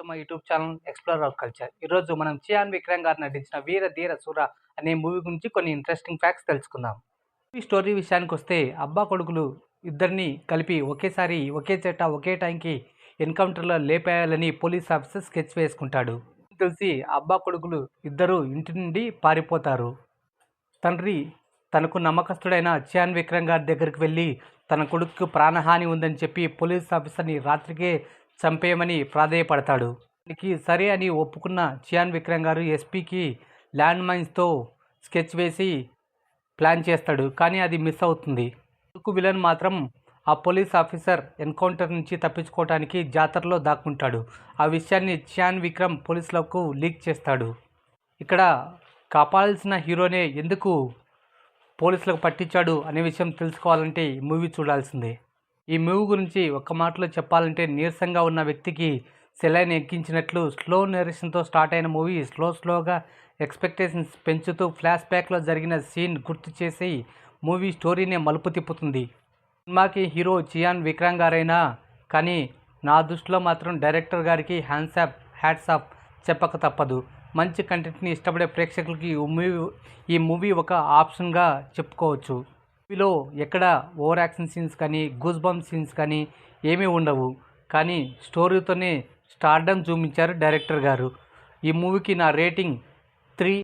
To my YouTube channel explore of culture. ఈరోజు మనం చియాన్ విక్రమ్ గారు నటించిన వీర ధీర సూర అనే మూవీ గురించి కొన్ని ఇంట్రెస్టింగ్ ఫ్యాక్ట్స్ తెలుసుకుందాం. ఈ స్టోరీ విషయానికి వస్తే అబ్బా కొడుకులు ఇద్దరిని కలిపి ఒకేసారి ఒకే చెట్ట ఒకే టైంకి ఎన్కౌంటర్లో లేపేయాలని పోలీస్ ఆఫీసర్ స్కెచ్ వేసుకుంటాడు. తెలిసి అబ్బా కొడుకులు ఇద్దరు ఇంటి నుండి పారిపోతారు. తండ్రి తనకు నమ్మకస్తుడైన చియాన్ విక్రమ్ గారి దగ్గరికి వెళ్ళి తన కొడుకు ప్రాణహాని ఉందని చెప్పి పోలీస్ ఆఫీసర్ని రాత్రికే చంపేయమని ప్రాధేయపడతాడు. దానికి సరే అని ఒప్పుకున్న చియాన్ విక్రమ్ గారు ఎస్పీకి ల్యాండ్ మైన్స్తో స్కెచ్ వేసి ప్లాన్ చేస్తాడు కానీ అది మిస్ అవుతుంది. కొడుకు విలన్ మాత్రం ఆ పోలీస్ ఆఫీసర్ ఎన్కౌంటర్ నుంచి తప్పించుకోవడానికి జాతరలో దాక్కుంటాడు. ఆ విషయాన్ని చియాన్ విక్రమ్ పోలీసులకు లీక్ చేస్తాడు. ఇక్కడ కాపాడాల్సిన హీరోనే ఎందుకు పోలీసులకు పట్టించాడు అనే విషయం తెలుసుకోవాలంటే ఈ మూవీ చూడాల్సిందే. ఈ మూవీ గురించి ఒక్క మాటలో చెప్పాలంటే నీరసంగా ఉన్న వ్యక్తికి సెలైన్ ఎక్కించినట్లు స్లో నెరేషన్తో స్టార్ట్ అయిన మూవీ స్లో స్లోగా ఎక్స్పెక్టేషన్స్ పెంచుతూ ఫ్లాష్ బ్యాక్లో జరిగిన సీన్ గుర్తు చేసి మూవీ స్టోరీనే మలుపు తిప్పుతుంది. సినిమాకి హీరో చియాన్ విక్రమ్ గారైనా కానీ నా దృష్టిలో మాత్రం డైరెక్టర్ గారికి హ్యాండ్స్ ఆఫ్ హ్యాట్స్ ఆఫ్ చెప్పక తప్పదు. మంచి కంటెంట్ని ఇష్టపడే ప్రేక్షకులకి ఈ మూవీ ఈ మూవీ ఒక ఆప్షన్గా చెప్పుకోవచ్చు. మూవీలో ఎక్కడ ఓవర్ యాక్షన్ సీన్స్ కానీ గూస్ బంప్ సీన్స్ కానీ ఏమీ ఉండవు. కానీ స్టోరీతోనే స్టార్డమ్ చూపించారు డైరెక్టర్ గారు. ఈ మూవీకి నా రేటింగ్ త్రీ